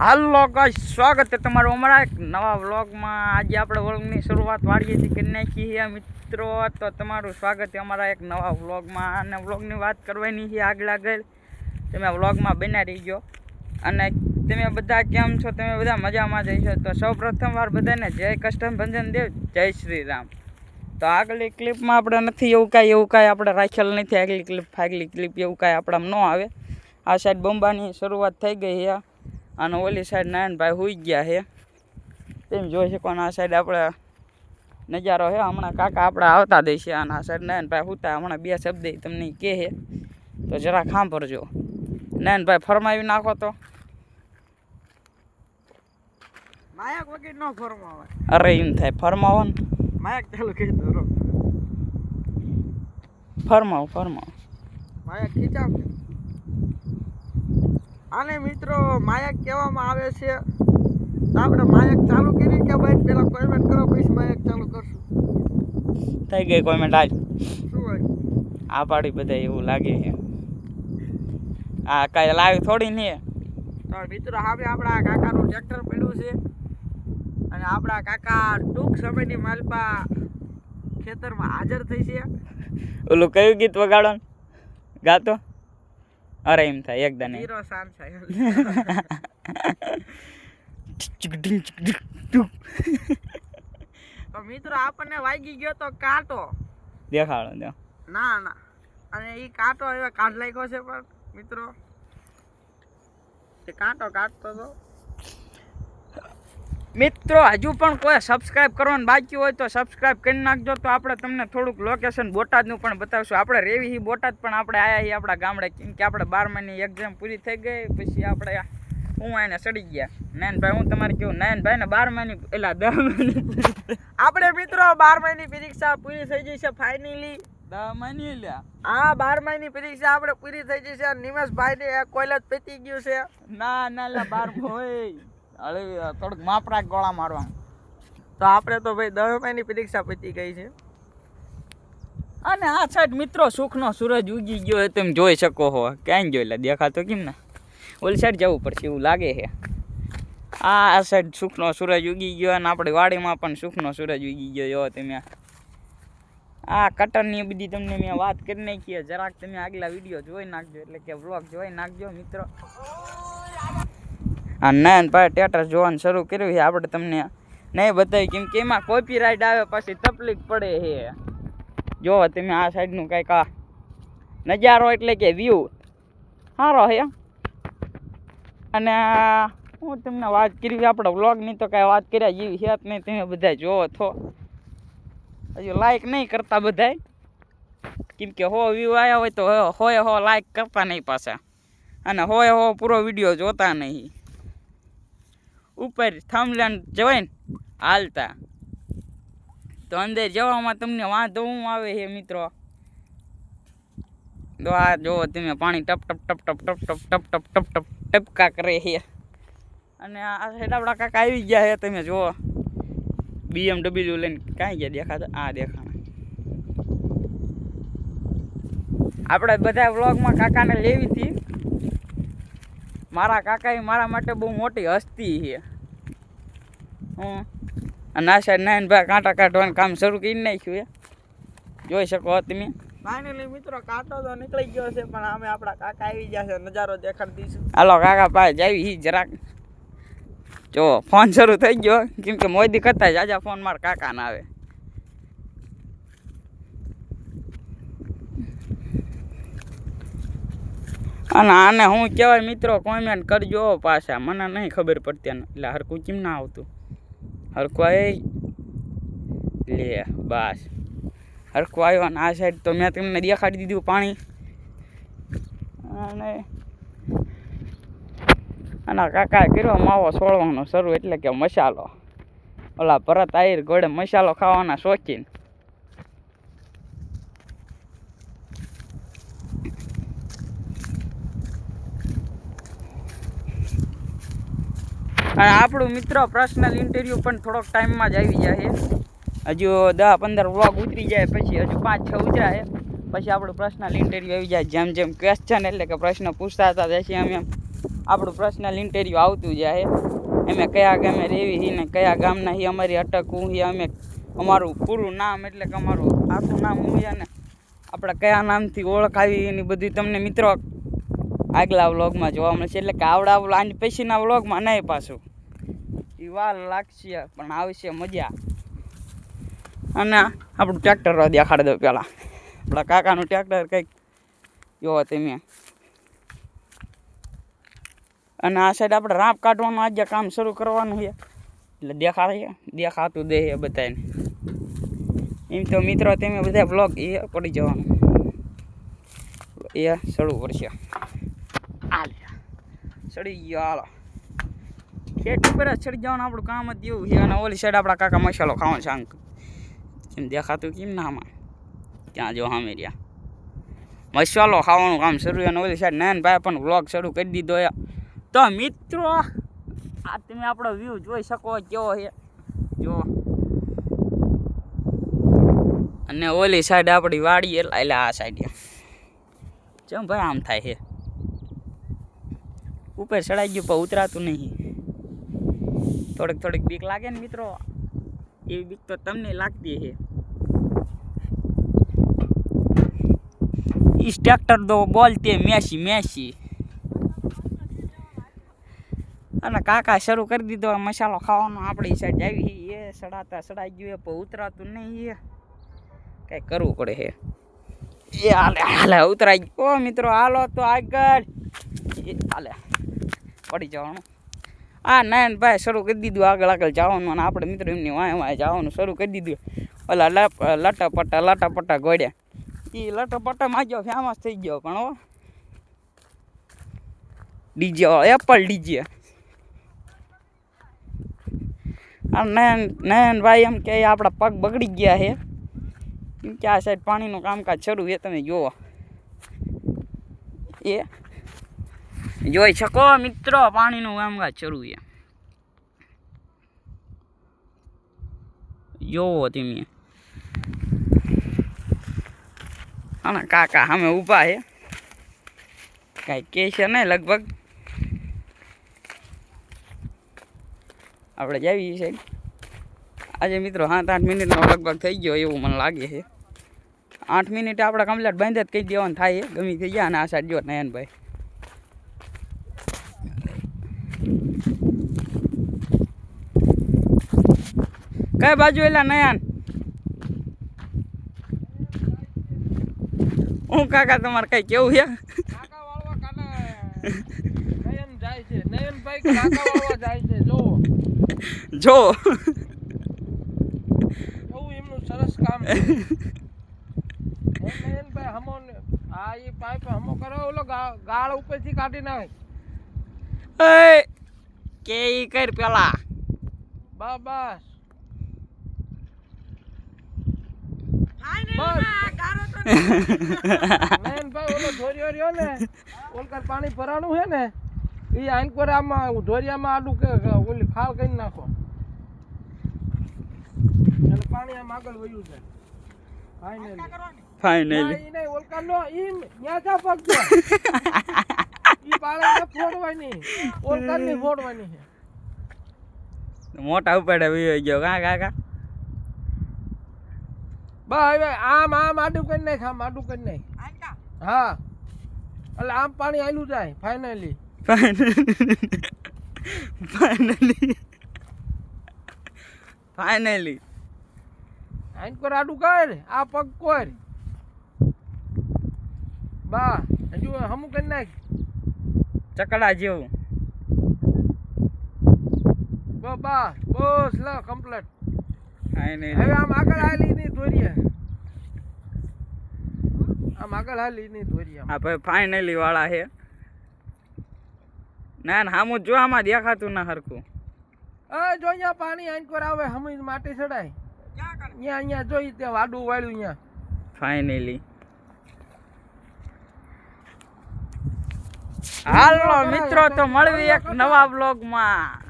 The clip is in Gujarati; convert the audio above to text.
હાલો ગાઈસ સ્વાગત છે તમારું અમારા એક નવા વ્લોગમાં. આજે આપણે વ્લોગની શરૂઆત વાડીએથી કરી નાખી છે મિત્રો. તો તમારું સ્વાગત છે અમારા એક નવા વ્લોગમાં. અને વ્લોગની વાત કરવાની છે આગળ આગળ. તમે વ્લોગમાં બના રહીજો. અને તમે બધા કેમ છો? તમે બધા મજામાં જઈશો તો સૌ પ્રથમવાર બધાને જય કષ્ટમ ભંજન દેવ, જય શ્રી રામ. તો આગલી ક્લિપમાં આપણે નથી, એવું કાંઈ એવું કાંઈ આપણે રાખેલ નથી. આગલી ક્લિપ આગલી ક્લિપ એવું કાંઈ આપણામાં ન આવે. આ સાઈડ બોમ્બાની શરૂઆત થઈ ગઈ છે. અને ઓલી સાઈડ નારાયણભાઈ હોઈ ગયા છે. તેમ જોઈ શકો આ સાઈડ આપણે નજારો છે. હમણાં કાકા આપણા આવતા દે છે અને આ સાઈડ નારાયણભાઈ હુતા હમણાં બે શબ્દ તમને કહે છે. તો જરા ખાંભરજો નારાયણભાઈ ફરમાવી નાખો તો. માયક વગર નો ફરમાવે અરે એમ થાય ફરમાવો ને. માયક ચાલુ કહી દો ફરમાવો ફરમાવો. માયક ખીચાવ આને મિત્રો માયક કહેવામાં આવે છે. આપણે માયક ચાલુ કરી કે ભાઈ પેલા કોમેન્ટ કરો પછી માયક ચાલુ કરશું. થઈ ગઈ કોમેન્ટ આજ. શું હોય? આ પાડી બધા એવું લાગે છે. આ કાંઈ લાવી થોડી નહીં. તો મિત્રો હવે આપણા કાકાનું ટ્રેક્ટર પડ્યું છે. અને આપણા કાકા ટૂંક સમયની માલપા ખેતરમાં હાજર થઈ છે. ઓલું કયું ગીત વગાડો ગાતો? અરે એમ થાય એકદમ. હીરો શાન છે તો મિત્રો આપણને વાગી ગયો તો કાંટો. દેખાડો દો ના ના. અને એ કાંટો એવા કાઢ લાગ્યો છે પણ મિત્રો. તે કાંટો કાઢતો તો મિત્રો હજુ પણ કોઈ સબસ્ક્રાઇબ કરવાનું બાકી હોય તો સબસ્ક્રાઇબ કરી નાખજો. તો આપણે તમને થોડુંક લોકેશન બોટાદનું પણ બતાવશું. આપણે રેવી હી બોટાદ પણ આપણે આવ્યા છીએ આપણા ગામડે. કેમ કે આપણે બાર મહિની એક્ઝામ પૂરી થઈ ગઈ પછી આપણે હું આને સડી ગયા. નયનભાઈ હું તમારે કહું નયનભાઈ ને બાર મહિની એલા દસ મહિની આપણે મિત્રો બાર મહિની પરીક્ષા પૂરી થઈ ગઈ છે ફાઇનલી દસ મહિની લ્યા. આ બાર મહિની પરીક્ષા આપણે પૂરી થઈ ગઈ છે. નિમેશભાઈ ને કોલેજ પતી ગયું છે. ના ના લા બાર હોય. હવે થોડુંક માપરાક ગોળા મારવા તો આપણે તો ભાઈ મહિની પરીક્ષા પતી ગઈ છે. અને આ સાઈડ મિત્રો સુખનો સૂરજ ઉગી ગયો હોય તમે જોઈ શકો હો. ક્યાંય જોઈ લે દેખાતો કેમ ને? ઓલી સાઈડ જવું પડશે એવું લાગે છે. આ આ સાઈડ સુખનો સૂરજ ઉગી ગયો અને આપણી વાડીમાં પણ સુખનો સૂરજ ઉગી ગયો જો તમે. આ કટરની બધી તમને મેં વાત કરી નાખી. જરાક તમે આગલા વીડિયો જોઈ નાખજો એટલે કે વ્લોગ જોઈ નાખજો મિત્રો. આ નયનભાઈ ટેટર જોવાનું શરૂ કર્યું છે. આપણે તમને નહીં બતાવી કેમ કે એમાં કોપીરાઇટ આવે પછી તકલીફ પડે છે. જો તમે આ સાઈડનું કંઈક આ નજારો એટલે કે વ્યૂ સારો છે. અને હું તમને વાત કરી, આપણે વ્લોગની તો કાંઈ વાત કર્યા જેવી છે નહીં. તમે બધા જોવો છો હજુ લાઈક નહીં કરતા બધાય. કેમ કે હો વ્યૂ આવ્યા હોય તો હોય હો લાઈક કરતા નહીં પાછા. અને હોય હો પૂરો વીડિયો જોતા નહીં. ઉપર થમલેન જવાય ને હાલતા તો અંદર જવામાં તમને વાંધો હું આવે છે મિત્રો તો આ જો તમે પાણી ટપ ટપ ટપ ટપ ટપ ટપ ટપ ટપ ટપ ટપ ટપકા કરે છે અને આ હેડાવડા કાકા આવી ગયા છે તમે જુઓ બીએમડબલ્યુ લઈને કાંઈ ગયા દેખાતા આ દેખાણા આપણે બધા વ્લોગમાં કાકાને લેવી હતી મારા કાકાએ મારા માટે બહુ મોટી હસ્તી છે. હું ના સાહેબ નાયન નાયનભાઈ કાંટા કાઢવાનું કામ શરૂ કરી નાખ્યું એ જોઈ શકો તમે. ફાઇનલી મિત્રો કાંટો તો નીકળી ગયો છે પણ અમે આપણા કાકા આવી ગયા છે નજારો દેખાડી દઈશું. હાલો કાકા પાસે જાવી હી જરાક. જો ફોન શરૂ થઈ ગયો કેમ કે મોદી કરતા જાજા ફોન મારા કાકાના આવે. અને આને હું કહેવાય મિત્રો કોમેન્ટ કરજો પાછા. મને નહીં ખબર પડતી આને. એટલે હરકું કેમ ના આવતું? હરકું આવે લે, બસ. હરકું આવ્યો અને આ સાઈડ તો મેં તમને દેખાડી દીધું પાણી. અને અને કાકાએ કર્યો માવો સોળવાનો શરૂ, એટલે કે મસાલો. ઓલા ભરત આહિર ગોળે મસાલો ખાવાના શોખીન. અને આપણું મિત્ર પર્સનલ ઇન્ટરવ્યૂ પણ થોડોક ટાઈમમાં જ આવી જાય હજુ દસ પંદર વ્લોગ ઉતરી જાય, પછી હજુ પાંચ છ ઉતરાય પછી આપણું પર્સનલ ઇન્ટરવ્યૂ આવી જાય, જેમ જેમ ક્વેશ્ચન એટલે કે પ્રશ્ન પૂછતા હતા જશે એમ એમ. આપણું પર્સનલ ઇન્ટરવ્યૂ આવતું જાય અમે કયા ગામે રહેવી છીએ ને કયા ગામના હી અમારી અટક હું અમે અમારું પૂરું નામ એટલે કે અમારું આખું નામ હું અને આપણે કયા નામથી ઓળખ આવી એની બધી તમને મિત્રો આગલા વ્લોગમાં જોવા મળશે. એટલે કે આવડા આની પછીના વ્લોગમાં નહીં પાછું. વાર લાગશે પણ આવશે મજા. અને આપણું ટ્રેક્ટર દેખાડી દો પહેલાં આપણા કાકાનું ટ્રેક્ટર કંઈક જોવો તમે અને આ સાઈડ આપણે રાપ કાઢવાનું આજે કામ શરૂ કરવાનું છે. એટલે દેખાડીએ દેખાતું દે એ બધાને એમ તો મિત્રો તમે બધા બ્લોગ એ પડી જવાનું. એ શરૂ કરશે હાલ. ચડી ગયો હાલો. ખેત ઉપર જ ચડી જવાનું, આપણું કામ જ એવું છે. અને ઓલી સાઈડ આપણા કાકા મસાલો ખાવાનો છે કેમ દેખાતું કેમ ના આમાં ત્યાં જો સામે રહ્યા. મસાલો ખાવાનું કામ શરૂ અને ઓલી સાઈડ નાન ભાઈ પણ વ્લોગ શરૂ કરી દીધો એ તો મિત્રો, આ તમે આપણો વ્યૂ જોઈ શકો કેવો છે. જો. અને ઓલી સાઈડ આપણી વાડી એટલે આ સાઈડ ચમ ભાઈ આમ થાય છે. ઉપર ચડાઈ ગયું પણ ઉતરાતું નહીં. થોડીક થોડીક બીક લાગે ને મિત્રો એવી બીક તો તમને લાગતી છે इस ट्रैक्टर दो बोलते મેસી મેસી અને કાકા શરૂ કરી દીધો આ મસાલો ખાવાનો આપણી સાઈડ આવી એ સડાતા સડાઈ ગયું એ પણ ઉતરાતું નહીં એ કંઈ કરવું પડે છે એ હાલે હાલે ઉતરાઈ ગયો ઓ મિત્રો હાલો તો આગળ એ હાલે પડી જવાનું આ નયન ભાઈ શરૂ કરી દીધું આગળ આગળ જવાનું અને આપણે મિત્રો એમની વાય વાય જવાનું શરૂ કરી દીધું. ઓલા લાટા પટ્ટા લાટા પટ્ટા ગોડ્યા એ લાટા પટ્ટા માં ગયો ફેમસ થઈ ગયો પણ હો. DJ Apple DJ. Nayan Nayan bhai એમ કે આપણા પગ બગડી ગયા છે. એમ કે આ સાઈડ પાણીનું કામકાજ શરૂ એ તમે જુઓ. એ જોઈ શકો મિત્રો, પાણીનું કામકાજ શરૂ છે. જોવો તમે. અને કાકા સામે ઊભા છે. કાંઈ કે છે નહીં લગભગ. આપણે જાવી છે આજે મિત્રો સાત આઠ મિનિટનો લગભગ થઈ ગયો એવું મને લાગે છે. આઠ મિનિટ આપણે કમ્પ્લીટ બાંધ્યા જ કહી દેવાનું થાય ગમી થઈ ગયા અને આ સાઈડ જો નયનભાઈ. કઈ બાજુ એલા નયન? હું કાકા તમારે કઈ કેવું છે? કાકા વાળવા કાના જાય છે. નયનભાઈ કાકા જાય છે. જો. જો. બહુ એમનું સરસ કામ નયનભાઈ હમો આ એ પાઇપ હમો કરો ઓલો ગાળ ઉપરથી કાઢી નાખે. એ કે ઈ કર પેલા. બસ બસ નયનભાઈ ઓલો ધોરિયો રહ્યો ને ઓલકર પાણી ભરાણું છે ને એ આંકોર આમાં ધોરિયામાં આડું કે કે ઓલી ખાલ કરી નાખો. એટલે પાણી આમ આગળ વયું છે ફાઇનલી ફાઇનલી ઈ નો ઈ ન્યા જા ઈ બાળક ફોડવાની ઓલકરની ફોડવાની મોટા ઉપાડે વિયો ગયો. કા કાકા બસ હવે આમ આમ આડું કરી નાખ આમ આડું કરી નાખ. હા. એટલે આમ પાણી આયલું જાય ફાઇનલી ફાઇનલી ફાઇનલી આઈન કર આડું કર આ પગ કર બા હજુ હમું કરી નાખ. ચકડા જેવું. બસ બસ બસ લ કમ્પ્લીટ હવે આમ આગળ હાલી નહીં દોરીએ. આમ આગળ હાલી નહીં દોરીએ આ ભાઈ ફાઇનલી વાળા છે ના ના હામું જો આમાં દેખાતું ના હરખું. એ જો અહીંયા પાણી પર આવે હમી માટી ચડાય. અહીંયા અહીંયા જોઈ તે વાડું વાળ્યું અહીંયા. ફાઇનલી હાલો મિત્રો તો મળવી એક નવા બ્લોગમાં